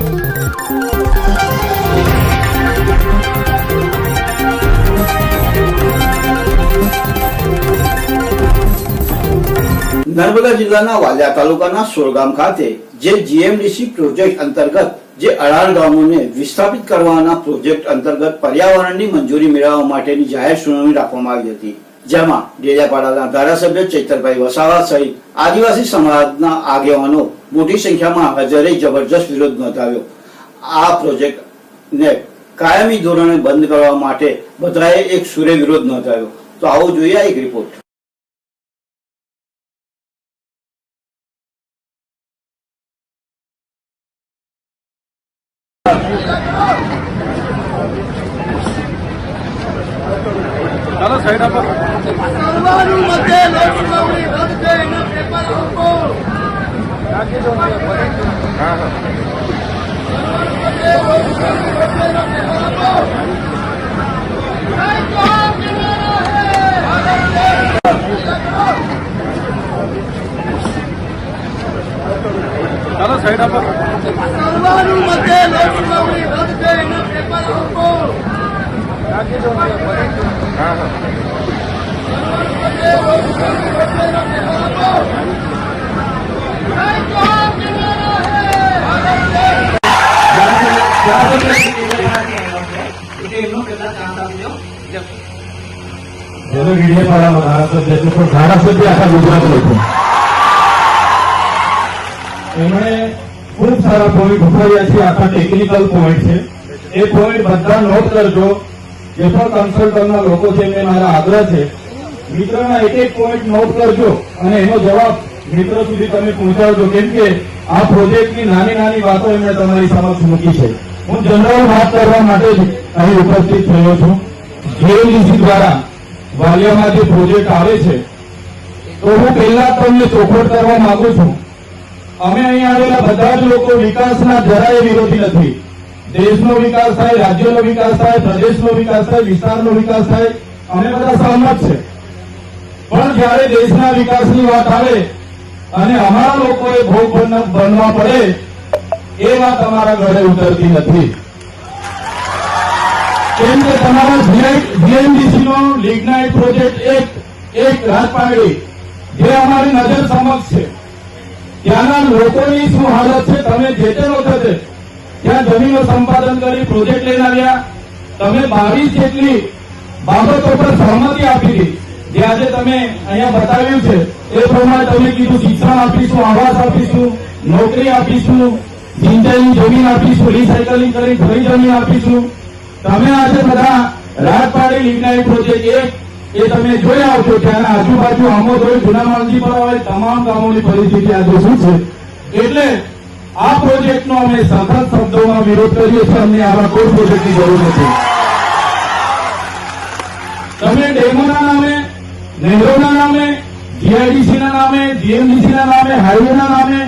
નર્મદા જિલ્લાના વાલિયા તાલુકાના સોરગામ ખાતે જે જીએમડીસી પ્રોજેક્ટ અંતર્ગત જે અઢાર ગામોને વિસ્થાપિત કરવાના પ્રોજેક્ટ અંતર્ગત પર્યાવરણની મંજૂરી મેળવવા માટેની જાહેર સુનાવણી રાખવામાં આવી હતી. જેમાં ડેડિયાપાડાના ધારાસભ્ય ચૈતરભાઈ વસાવા સહિત આદિવાસી સમાજના આગેવાનો મોટી સંખ્યામાં હાજરે જબરજસ્ત વિરોધ નોંધાવ્યો. આ પ્રોજેક્ટને કાયમી ધોરણે બંધ કરવા માટે બધાએ એક સુરે વિરોધ નોંધાવ્યો. તો આવો જોઈએ એક રિપોર્ટ. સાઈડ આપો. સર્વાનું મધ્ય લોકસુનાવણી રદ છે એના પેપર આપો હા હા ચાલો સાઈડ આપો સર્વાનું મધ્ય લોકસુનાવણી રદ છે એના પેપર આપો હા હા જેનો વીડિયોવાળામાં ધારાસભ્ય છે પણ ધારાસભ્ય આખા ગુજરાતનો છે એમણે ખૂબ સારા પોઈન્ટ ઉઠાવ્યા છે. આખા ટેકનિકલ પોઈન્ટ છે. એ પોઈન્ટ બધા નોટ કરજો. જે પણ કન્સલ્ટન્ટના લોકો છે, એમને મારા આગ્રહ છે મિત્રના એક એક પોઈન્ટ નોટ કરજો અને એનો જવાબ મિત્રો સુધી તમે પહોંચાડજો. કેમ કે આ પ્રોજેક્ટની નાની નાની વાતો એમણે તમારી સમક્ષ મૂકી છે. હું જનરલ વાત કરવા માટે જ અહીં ઉપસ્થિત થયો છું. જેએલડીસી દ્વારા વાલિયામાં જે પ્રોજેક્ટ આવે છે, તો હું પહેલા તમને ચોખવટ કરવા માંગુ છું. અમે અહીં આવેલા બધા જ લોકો વિકાસના જરાય વિરોધી નથી. દેશનો વિકાસ થાય, રાજ્યનો વિકાસ થાય, પ્રદેશનો વિકાસ થાય, વિસ્તારનો વિકાસ થાય, અમે બધા સહમત છે. પણ જયારે દેશના વિકાસની વાત આવે અને અમારા લોકોએ ભોગ બનવા પડે, એ વાત અમારા ઘરે ઉતરતી નથી. કેમ કે તમારા જીએમડીસી લિગ્નાઇટ પ્રોજેક્ટ એક એક રાજપાગડી જે અમારી નજર સમક્ષ છે. ત્યાંના લોકોની શું હાલત છે, તમે જે તે વખતે ત્યાં જમીનો સંપાદન કરી પ્રોજેક્ટ લઈને આવ્યા, તમે બાવીસ જેટલી બાબતો પર સહમતિ આપી હતી જે આજે તમે અહીંયા બતાવ્યું છે. એ પ્રમાણે તમે કીધું શિક્ષણ આપીશું, આવાસ આપીશું, નોકરી આપીશું સિંચાઈની જમીન આપીશું રિસાયકલિંગ કરી ફરી જમીન આપીશું. તમે આજે બધા રાજપાડી લિગ્નાઇટ પ્રોજેક્ટ એક એ તમે જોઈ આવશો ત્યાંના આજુબાજુ આમોદ હોય જૂના માલજીપરા હોય તમામ ગામોની પરિસ્થિતિ આજે શું છે. એટલે આ પ્રોજેક્ટનો અમે સખત શબ્દોમાં વિરોધ કરીએ છીએ, અમને આવા કોઈ પ્રોજેક્ટની જરૂર નથી. નહેરોના નામે જીઆઈડીસીના નામે જીએમડીસીના નામે, હાઈવેના નામે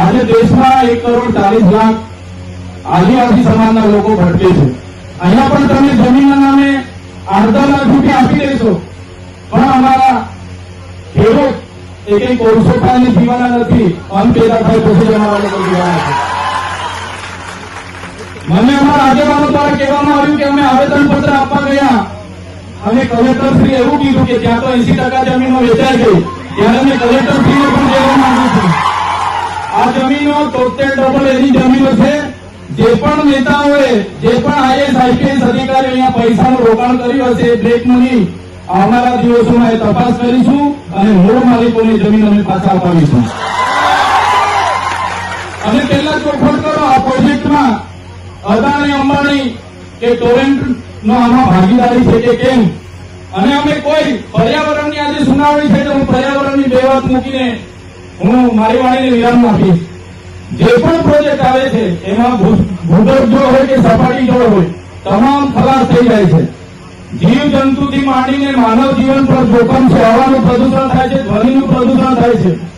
આજે દેશમાં એક કરોડ ચાલીસ લાખ આદિવાસી સમાજના લોકો ભટકે છે. અહીંયા પણ તમે જમીનના નામે અડધા લાખ રૂપિયા આપી દેશો. પણ અમારા ખેડૂત એ કઈ કોલસો ખાઈને જીવાના નથી. અન્ન પેદા થાય પછી જ અમારા લોકો જીવાના છે. મને અમારા આગેવાનો દ્વારા કહેવામાં આવ્યું કે અમે આવેદન પત્ર આપવા અને કલેક્ટર શ્રી એવું કીધું કે ત્યાં તો એસી ટકા જમીનો વેચાઈ ગઈ ત્યારે અમે કલેક્ટર શ્રીને પણ કહેવા માંગુ છું આ જમીનો તોતેર ડબલ એની જમીનો છે જે પણ નેતાઓએ, જે પણ આઈએસ આઈપીએસ અધિકારી અહીંયા પૈસાનું રોકાણ કર્યું હશે એ બ્લેક મની આવનારા દિવસોમાં એ તપાસ કરીશું અને મૂળ માલિકોની જમીન અમે પાછા અપાવીશું. અને પહેલા ચોખવટ કરો, આ પ્રોજેક્ટમાં અદાણી, અંબાણી કે ટોરેન્ટ નો આમાં ભાગીદારી છે કે કેમ? અને અમે કોઈ પર્યાવરણની આજે સુનાવણી છે તો હું પર્યાવરણની બે વાત મૂકીને હું મારી વાણીને વિરામ આપીશ. જે પણ પ્રોજેક્ટ આવે છે, એમાં ભૂગર્ભ જળ હોય કે સપાટી જળ હોય, તમામ ખલાસ થઈ જાય છે. જીવ જંતુથી માંડીને માનવ જીવન પર જોખમ છે, હવાનું પ્રદૂષણ થાય છે, ધ્વનિનું પ્રદૂષણ થાય છે.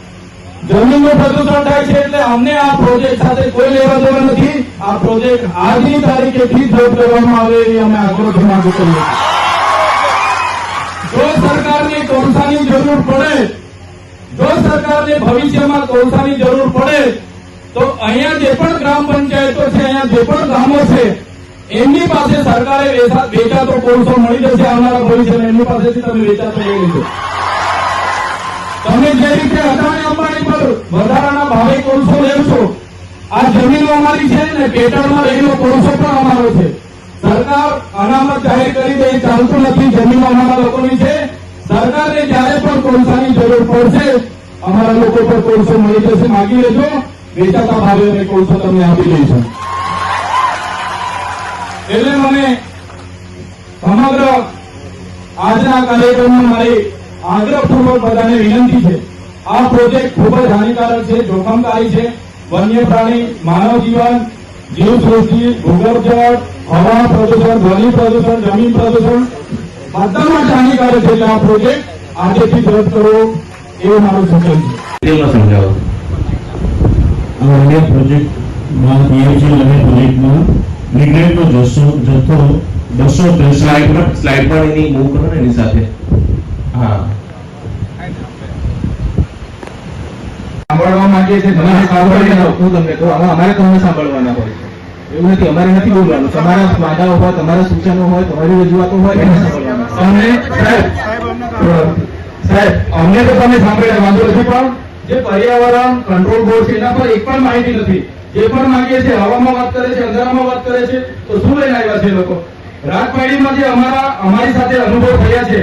જમીનનું પ્રદૂષણ થાય છે એટલે અમને આ પ્રોજેક્ટ સાથે કોઈ લેવા દેવા નથી. આ પ્રોજેક્ટ આજની તારીખેથી જ રદ કરવામાં આવે એવી અમે આગ્રહથી માંગુ કરીએ જો સરકારને કોલસાની જરૂર પડે, જો સરકારને ભવિષ્યમાં કોલસાની જરૂર પડે, તો અહીંયા જે પણ ગ્રામ પંચાયતો છે, અહીંયા જે પણ ગામો છે, એમની પાસે સરકારે વેચા- વેચાતો કોલસો મળી જશે આવનારા ભવિષ્યમાં. એમની પાસેથી તમે વેચાતો લઈ લેજો. તમે જે રીતે અદાણી અંબાણી પર વધારાના ભાવે કોલસો લેવશો આ જમીનો અમારી છે ને પેટર્નમાં રહેલો કોલસો પણ અમારો છે. સરકાર અનામત જાહેર કરી દે ચાલતું નથી, જમીનો અમારા લોકોની છે. સરકારને જ્યારે પણ કોલસાની જરૂર પડશે, અમારા લોકો પર કોલસો મળી જશે. માગી લેજો, વેચાતા ભાવે અમે કોલસો તમને આપી દઈશું. એટલે મને સમગ્ર આજના કાર્યક્રમમાં મારી આગ્રહપૂર્વક બધાને વિનંતી છે. આ પ્રોજેક્ટ ખૂબ જ હાનિકારક છે જોખમકારી છે. વન્ય પ્રાણી માનવ જીવન જીવસૃષ્ટિ ભૂગર્ભ જળ હવા પ્રદૂષણ ધ્વનિ પ્રદૂષણ જમીન પ્રદૂષણ બધા માટે હાનિકારક છે એટલે આ પ્રોજેક્ટ આજેથી રદ કરવો એવું મારું સૂચન છે. સમજાવો? આ અન્ય પ્રોજેક્ટમાં પીએચએલ અને પ્રોજેક્ટમાં રિગ્રેટનો જથ્થો જથ્થો બસો સ્લાઇડ પર સ્લાઇડ પર એની મૂવ કરો ને એની સાથે. હા. સાંભળવા છે તમારે સાંભળવાના હું તમને કહું, આમાં અમારે તમને સાંભળવાના હોય. એવું નથી, અમારે નથી બોલવાનું. તમારા વાદાઓ હોય, તમારા સૂચનો હોય, તમારી રજૂઆતો હોય એને સાંભળવાના. સાહેબ અમને તો તમે સાંભળ્યા, વાંધો નથી, પણ જે પર્યાવરણ કંટ્રોલ બોર્ડ છે, એના પર એક પણ માહિતી નથી. જે પણ માંગીએ છીએ હવામાં વાત કરે છે, અંધારામાં વાત કરે છે, તો શું લઈને આવ્યા છે લોકો લોકો? રાજપાડીમાં જે અમારા, અમારી સાથે અનુભવ થયા છે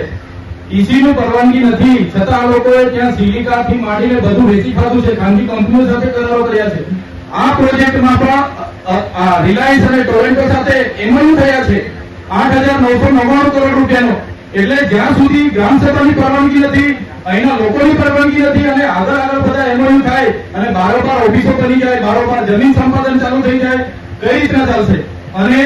ઈસી પરવાનગી નથી. છતાં આ લોકોએ ત્યાં સિલિકાથી માંડીને બધું વેચી ખાધું છે. ખાનગી કંપનીઓ સાથે કરારો કર્યા છે. આ પ્રોજેક્ટમાં પણ રિલાયન્સ અને ટોરેન્ટો સાથે એમયુ થયા છે. આઠ હજાર નવસો નવ્વાણું કરોડ રૂપિયાનો. એટલે જ્યાં સુધી ગ્રામ સભાની પરવાનગી નથી, અહીંના લોકોની પરવાનગી નથી અને આગળ આગળ બધા એમઓયુ થાય અને બારોબાર ઓફિસો બની જાય બારોબાર જમીન સંપાદન ચાલુ થઈ જાય, કઈ રીતના ચાલશે? અને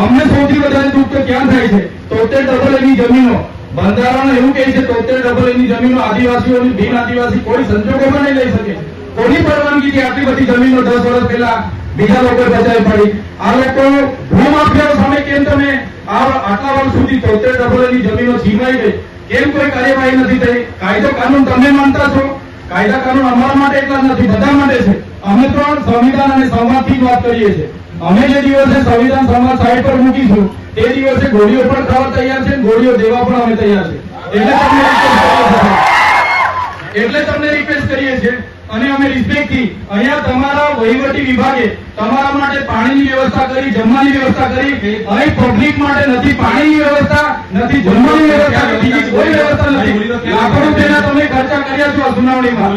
અમને સૌથી વધારે દુઃખ તો ક્યાં થાય છે? તોતેર ડબલ એની જમીનો. બંધારણ એવું કહે છે, તોતેર ડબલ એની જમીનો આદિવાસીઓની બિન આદિવાસી, કોઈ સંજોગોમાં નહીં લઈ શકે. કોની પરવાનગીથી આટલી બધી જમીનો દસ વર્ષ પહેલા બીજા લોકો બચાવી પડી. આ લોકો ભૂમાફિયાઓ સામે કેમ તમે આટલા વર્ષ સુધી તોતેર ડબલ એની જમીનો છીનવાઈ ગઈ? કેમ કોઈ કાર્યવાહી નથી થઈ? કાયદો કાનૂન તમે માનતા છો? કાયદા કાનૂન અમારા માટે એટલા નથી, બધા માટે છે. અમે તો સંવિધાન અને સંવાદથી જ વાત કરીએ છીએ. અમે જે દિવસે સંવિધાન સમાજ સાઈડ પર મૂકીશું, તે દિવસે ગોળીઓ પણ ખાવા તૈયાર છે ગોળીઓ દેવા પણ અમે તૈયાર છે એટલે તમને. એટલે તમને રિક્વેસ્ટ કરીએ છીએ અને અમે રિસ્પેક્ટથી અહીંયા તમારા વહીવટી વિભાગે તમારા માટે પાણીની વ્યવસ્થા કરી જમવાની વ્યવસ્થા કરી. અહીં પબ્લિક માટે નથી પાણીની વ્યવસ્થા નથી જમવાની વ્યવસ્થા બીજી કોઈ વ્યવસ્થા નથી. લાખો રૂપિયાના તમે ખર્ચા કર્યા છો સુનાવણીમાં.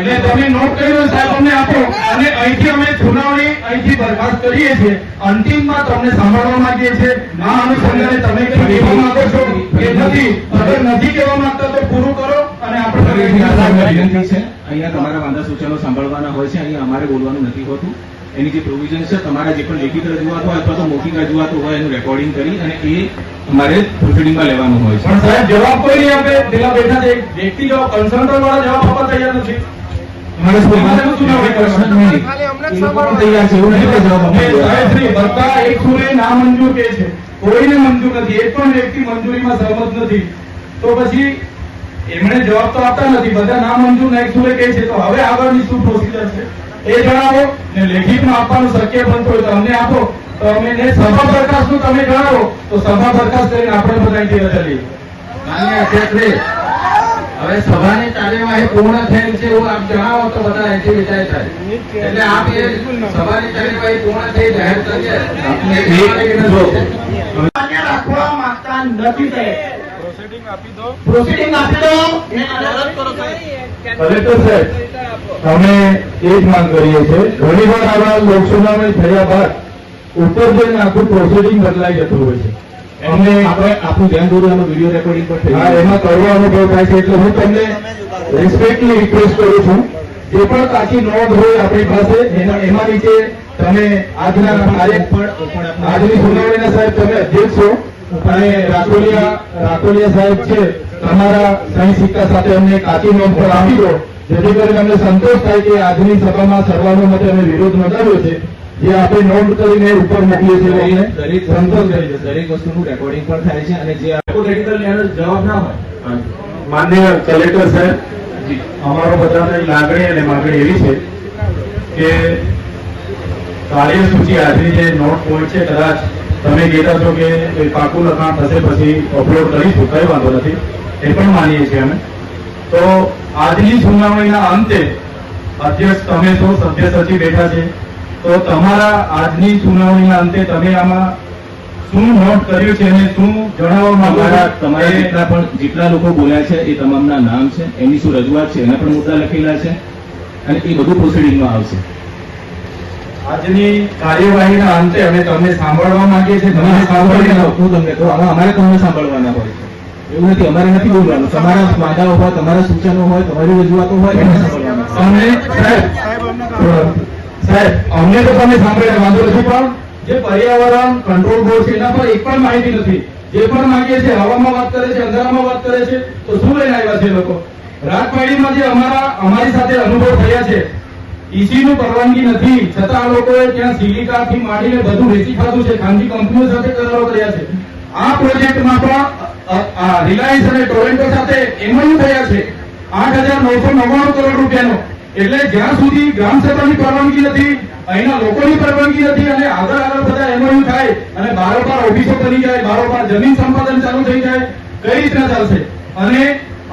એટલે તમે નોટ કર્યું સાહેબ અમને આપો. અને અહીંથી અમે સુનાવણી અહીંથી બરખાસ્ત કરીએ છીએ. અંતિમમાં તમને સાંભળવા માંગીએ છીએ. ના અનુસંધાને તમે કહેવા માંગો છો? કે નથી. અગર નથી કહેવા માંગતા તો પૂરું કરો. અને આપણે વિનંતી છે. અહીંયા તમારા વાંધા સૂચનો સાંભળવાના હોય છે. અહીંયા અમારે બોલવાનું નથી હોતું. એની જે પ્રોવિઝન છે તમારા જે પણ લેખિત રજૂઆત હોય અથવા તો મૌખિક રજૂઆત હોય એનું રેકોર્ડિંગ કરી અને એ અમારે પ્રોસિડિંગમાં લેવાનું હોય છે. પણ સાહેબ જવાબ કોઈ નહીં આપે. પેલા બેઠા છે. એક વ્યક્તિ જવાબ કન્સલ્ટન્ટ વાળા જવાબ આપવા તૈયાર નથી. કોઈને મંજૂર નથી. એક પણ વ્યક્તિ મંજૂરીમાં સહમત નથી. તો પછી એમણે જવાબ તો આપતા નથી. બધા ના મંજૂર ના એક સુરે કહે છે તો હવે આગળની શું પ્રોસિજર છે? એ જણાવો ને લેખિતમાં આપવાનું શક્ય બનતું હોય તો અમને આપો. તો અમે ને સભા બરખાસ્તનું તમે જણાવો. તો સભા બરખાસ્ત કરીને આપણે બધા અહીંથી રજા લઈએ માન્ય અધ્યક્ષશ્રી, હવે સભાની કાર્યવાહી પૂર્ણ થયેલ છે એવું આપ જણાવો તો બધા અહીંથી વિદાય થાય. એટલે આપ એ સભાની કાર્યવાહી પૂર્ણ થઈ જાહેર કરીએ. રાખવા માંગતા નથી તે પ્રોસિડિંગ આપી દો. પ્રોસિડિંગ આપી કલેક્ટર સાહેબ અમે એ જ માંગ કરીએ છીએ. ઘણી વાર આવા લોકસુનાવણી થયા બાદ ઉપર જઈને આખું પ્રોસીડિંગ બદલાઈ જતું હોય છે. અમને આપણે આપણું ધ્યાન દોરવું એમાં વીડિયો રેકોર્ડિંગ પર થઈ હા એમાં કડવો અનુભવ થાય છે. એટલે હું તમને રિસ્પેક્ટલી રિક્વેસ્ટ કરું છું. જે પણ કાચી નોંધ હોય આપણી પાસે એના એમાં નીચે તમે આજના કાર્ય આજની સુનાવણીના સાહેબ તમે અધ્યક્ષ છો. અને રાકોલિયા રાકોલિયા સાહેબ છે તમારા સહી સિક્કા સાથે અમને કાચી નોંધ પર આપી દો. જેથી કરીને અમને સંતોષ થાય કે આજની સભામાં સર્વાનુમતે અમે વિરોધ નોંધાવ્યો છે. જે આપણે નોંધ કરીને ઉપર મોકલીએ છીએ દરેક સંતોષ જશે દરેક વસ્તુનું રેકોર્ડિંગ પણ થાય છે અને જે હાઇપોથેટિકલ જવાબ ના હોય. માન્ય કલેક્ટર સાહેબ અમારો બધાને લાગણી અને માગણી એવી છે કે કાર્યસૂચિ આજની જે નોટ પોઈન્ટ છે કદાચ તમે કહેતા છો કે એ પાકું લખાણ થશે પછી અપલોડ કરીશું કઈ વાંધો નથી. એ પણ માનીએ છીએ અમે. તો આજની સુનાવણીના અંતે અધ્યક્ષ તમે છો સભ્ય સચિવ બેઠા છે. તો તમારા આજની સુનાવણીના અંતે તમે આમાં શું નોટ કર્યું છે અને શું જણાવવા માંગો? તમારા તમારા જેટલા પણ જેટલા લોકો બોલ્યા છે એ તમામના નામ છે એમની શું રજૂઆત છે એના પણ મુદ્દા લખેલા છે અને એ બધું પ્રોસિડિંગમાં આવશે. આજની કાર્યવાહીના અંતે અમે તમને સાંભળવા માંગીએ છીએ. તમે સાંભળી લો. હું તમને કહું આમાં અમારે તમને સાંભળવાના હોય. એવું નથી અમારે નથી બોલવાનું. તમારા વાદાઓ હોય તમારા સૂચનો હોય તમારી રજૂઆતો હોય એને સાંભળવાના. સાહેબ અમને તો તમે સાંભળ્યા વાંધો નથી પણ જે પર્યાવરણ કંટ્રોલ બોર્ડ છે એના પર એક પણ માહિતી નથી. જે પણ માંગીએ છે હવામાં વાત કરે છે અંધારામાં વાત કરે છે તો શું લઈને આવ્યા છે લોકો? રાજપાડીમાં જે અમારા અમારી સાથે અનુભવ થયા છે ઈસી પરવાનગી નથી. છતાં આ લોકોએ ત્યાં સિલિકાથી માંડીને બધું વેચી ખાધું છે. ખાનગી કંપનીઓ સાથે કરારો કર્યા છે. આ પ્રોજેક્ટમાં પણ રિલાયન્સ અને ટોરેન્ટો સાથે એમઓયુ થયા છે. આઠ હજાર નવસો નવ્વાણું કરોડ રૂપિયાનો. એટલે જ્યાં સુધી ગ્રામ સભાની પરવાનગી નથી, અહીંના લોકોની પરવાનગી નથી અને આગળ આગળ બધા એમઓયુ થાય અને બારોબાર ઓફિસો બની જાય બારોબાર જમીન સંપાદન ચાલુ થઈ જાય, કઈ રીતના ચાલશે? અને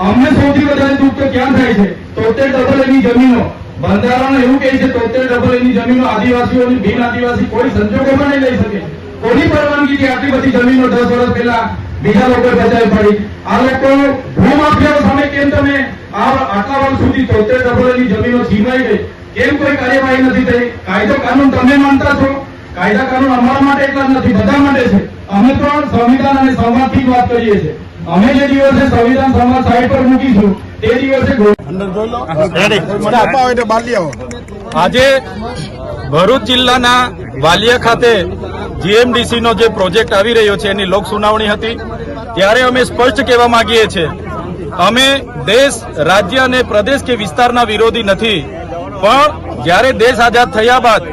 અમને સૌથી વધારે દુઃખ તો ક્યાં થાય છે? તોતેર ડબલ એની જમીનો. બંધારણ એવું કહે છે, તોતેર ડબલ એની જમીનો આદિવાસીઓની બિન આદિવાસી કોઈ સંજોગોમાં નહીં લઈ શકે. કોની પરવાનગીથી આટલી બધી જમીનો દસ વર્ષ પહેલા બીજા લોકો બચાવી પડી? આ લોકો ભૂમાફિયાઓ સામે કેમ તમે આટલા વર્ષ સુધી તોતેર ડબલ એની જમીનો છીનવાઈ ગઈ? કેમ કોઈ કાર્યવાહી નથી થઈ? કાયદો કાનૂન તમે માનતા છો? કાયદા કાનૂન અમારા માટે એટલા નથી, બધા માટે છે. અમે પણ સંવિધાન અને સંવાદથી જ વાત કરીએ છીએ. અમે જે દિવસે સંવિધાન સભા સાઈડ પર મૂકીશું તે દિવસે આજે ભરૂચ જિલ્લાના વાલિયા ખાતે જીએમડીસી નો જે પ્રોજેક્ટ આવી રહ્યો છે એની લોક સુનાવણી હતી. ત્યારે અમે સ્પષ્ટ કહેવા માંગીએ છીએ અમે દેશ રાજ્ય અને પ્રદેશ કે વિસ્તારના વિરોધી નથી. પણ જ્યારે દેશ આઝાદ થયા બાદ